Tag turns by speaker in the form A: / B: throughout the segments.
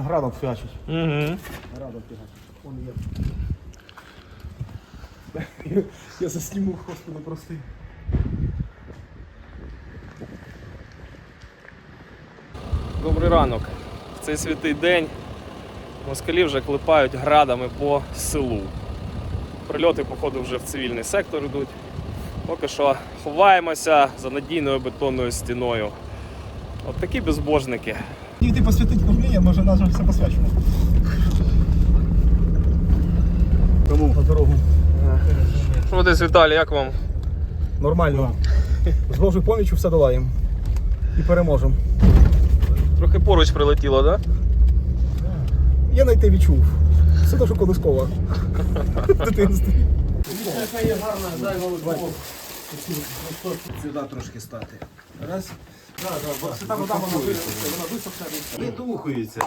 A: градом фігачить.
B: Угу.
A: Градом фігачить. Он є. Я засніму, господи, прости.
B: Добрий ранок. В цей святий день москалі вже клепають градами по селу. Прильоти, походу, вже в цивільний сектор йдуть. Поки що ховаємося за надійною бетонною стіною. От такі безбожники.
A: І ти посвятить кормління, може нас вже все посвячено. Тому на дорогу.
B: Що десь Віталій, як вам?
A: Нормально. З Божою поміччю все долаємо. І переможемо.
B: Трохи поруч прилетіло, так? Да?
A: Я навіть не відчув. Все дуже колискова. В дитинстві.
C: Сюди трошки стати. Раз. Притухується.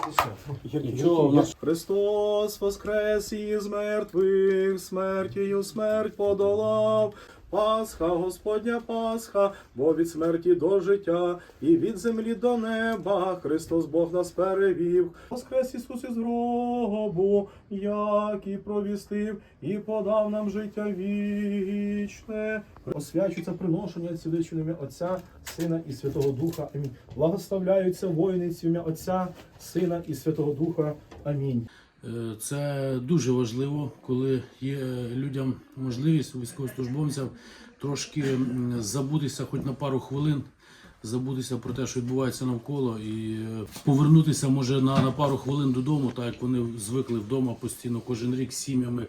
A: Христос воскрес із мертвих, смертію смерть подолав. Пасха, Господня Пасха, бо від смерті до життя і від землі до неба Христос Бог нас перевів. Воскрес Ісус із гробу, як і провістив, і подав нам життя вічне. Освячується приношення ціличне Отця, Сина і Святого Духа. Амінь. Благословляються воїни ім'я Отця, Сина і Святого Духа. Амінь.
D: Е, Це дуже важливо, коли є людям можливість військовослужбовцям трошки забутися хоч на пару хвилин, забутися про те, що відбувається навколо, і е, повернутися може на, на пару хвилин додому, так як вони звикли вдома постійно кожен рік з сім'ями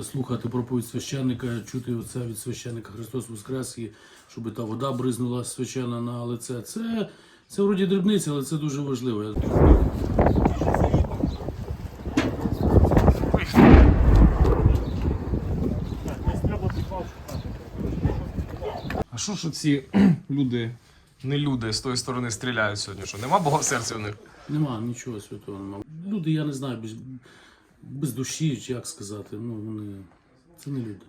D: слухати проповідь священника, чути оце від священника Христос Воскрес, і щоб та вода бризнула священна на лице. Це, це вроді дрібниця, але це дуже важливо.
B: А що ж ці люди, не люди з тої сторони стріляють сьогодні? Що нема Бога в серці у них?
D: Нема нічого святого нема. Люди, я не знаю, без, душі, як сказати. Ну, вони. Це не люди.